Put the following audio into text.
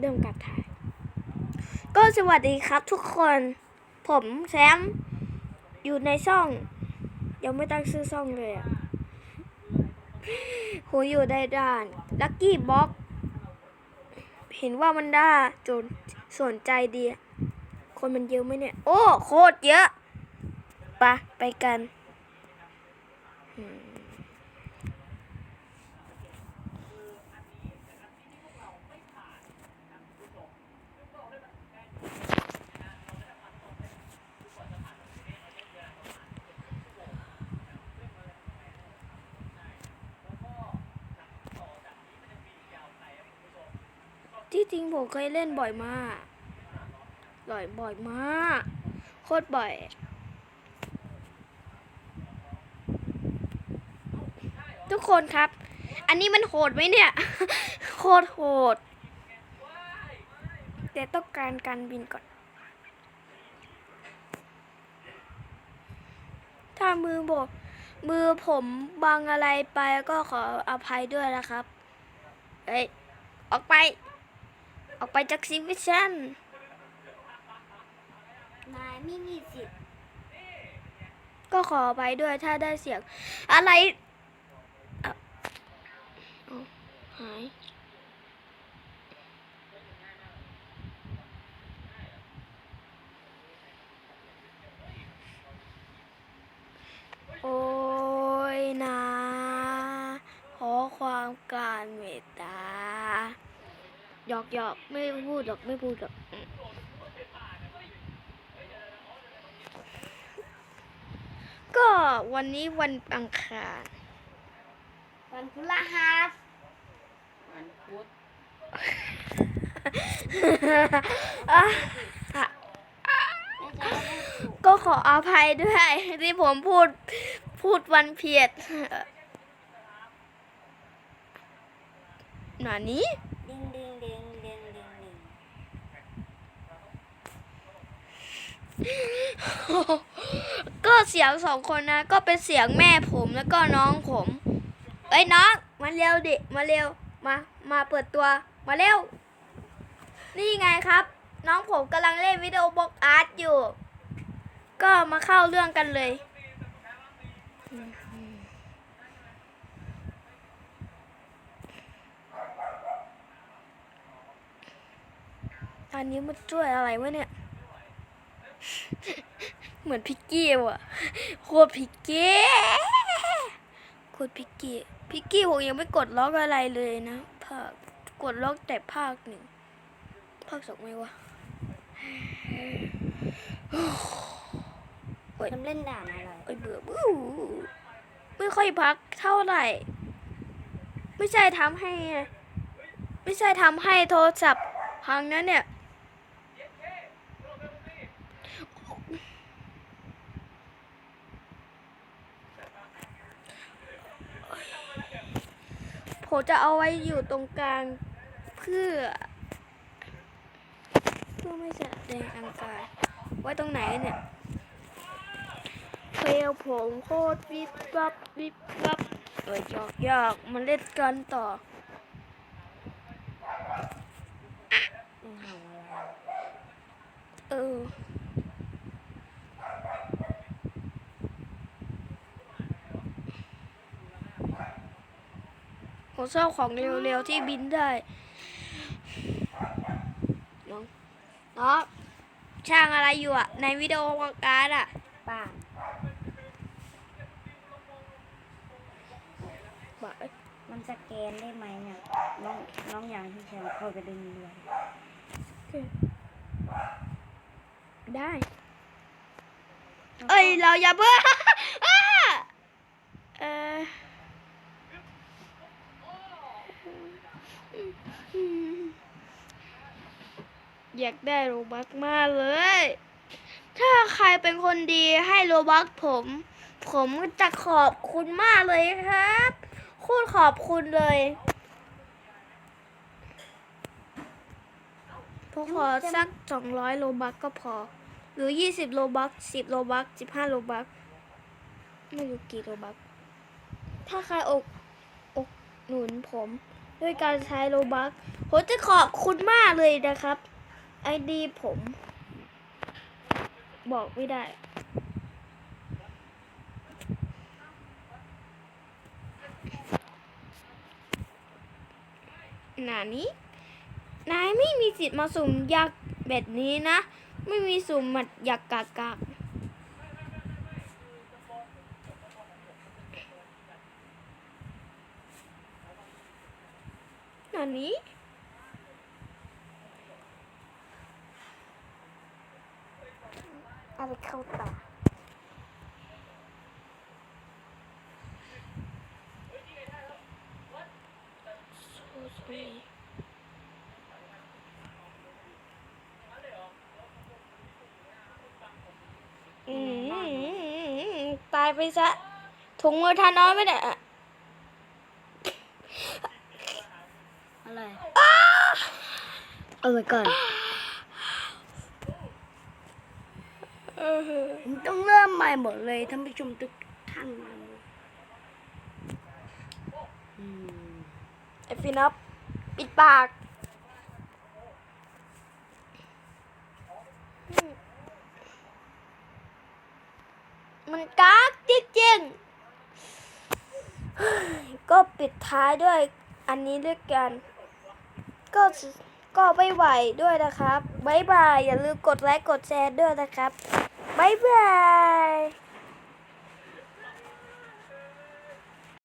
เริ่มการถ่าย ก็สวัสดีครับทุกคน ผมแซมอยู่ในช่อง ยังไม่ตั้งชื่อช่องเลยอะผมอยู่ในด่านลักกี้บ็อกเห็นว่ามันได้จนสนใจดี คนมันเยอะไหมเนี่ย โอ้โคตรเยอะไปะไปกันอื จริงผมเคยเล่นบ่อยมากบ่อยบ่อยมาก โคตรบ่อย ทุกคนครับ อันนี้มันโหดไหมเนี่ย โคตรโหด แต่ต้องการการบินก่อน ถ้ามือบกมือผมบังอะไรไปก็ขออภัยด้วยนะครับเฮ้ย ออกไป ออกไปจากซีวิชั่นนายไม่มีสิทธิ์ก็ขอไปด้วยถ้าได้เสียง อะไรอะเอาหาย โอ้ยนะ ขอความการเมตตา หยอกหยอกไม่พูดหรอกไม่พูดหรอกอืมก็วันนี้วันอังคารวันพฤหัสวันพุธอะอะไม่ใช่วันศุกร์ก็ขออภัยด้วย ที่ผมพูดพูดวันเพียดหนานี้ ดิงดิงดิงดิงดิงดิง ก็เสียงสองคนนะ ก็เป็นเสียงแม่ผมแล้วก็น้องผมเอ้ยน้องมาเร็วดิมาเร็วมามาเปิดตัวมาเร็ว นี่ไงครับ น้องผมกำลังเล่นวิดีโอบล็อกอาร์ตอยู่ ก็มาเข้าเรื่องกันเลยตอนนี้มันช่วยอะไรวะเนี่ย เหมือนพิกกี้ว่ะโคตรพิกกี้โคตรพิกกี้พิกกี้ผมยังไม่กดล็อกอะไรเลยนะภาคกดล็อกแต่ภาคหนึ่งภาคสองไหมวะทำเล่นด่านอะไรเอ้ยเบื่อบู๊ไม่ค่อยพักเท่าไหร่ ไม่ใช่ทำให้ ไม่ใช่ทำให้โทรศัพท์พังนะเนี่ย ผมจะเอาไว้อยู่ตรงกลางเพื่อ เพื่อไม่แสดงอังการไว้ตรงไหนเนี่ยเฟลผมโคตรวิบวับวิบวับเออหยอกหยอกมาเล่นกันต่อ ไม่เห่าอะไร เออ ผม ชอบของเร็วๆที่บินได้น้องน้องช่างอะไรอยู่อะในวิดีโอการ์ดอะป้านบอกเอ้ยมันสแกนได้ไหมเนี่ยน้องน้องอย่างที่แชร์เข้าไปดึงด้วยได้ เอ้ย เราอย่าเบื่อ อ้าเออ อยากได้โรบักมากเลย ถ้าใครเป็นคนดีให้โรบักผม ผมจะขอบคุณมากเลยครับโคตรขอบคุณเลยผมขอสักสองร้อยโลบักก็พอ หรือยี่สิบโลบักสิบโลบักสิบห้าโลบักไม่รู้กี่โลบัก ถ้าใครอกอกหนุนผม ด้วยการใช้โลบักผมจะขอบคุณมากเลยนะครับ ไอดีผม บอกไม่ได้หนานี้ นายไม่มีสิทธิ์มาสุ่มยักษ์แบบนี้นะ ไม่มีสุ่มหมัดยักษ์กากากหนานี้ เอาไปเข้าตา อืมตายไปซะ ถุงมือทาน้อนไม่ได้อะอะไรเอาไว้ก่อนผมต้องเริ่มใหม่หมดเลยท่านผู้ชมทุกท่านอืมไอฟินับ ปิดปาก มันกากจริงๆก็ปิดท้ายด้วยอันนี้ด้วยกัน ก็ก็ไม่ไหวด้วยนะครับบ๊ายบาย อย่าลืมกดไลค์กดแชร์ด้วยนะครับบ๊ายบาย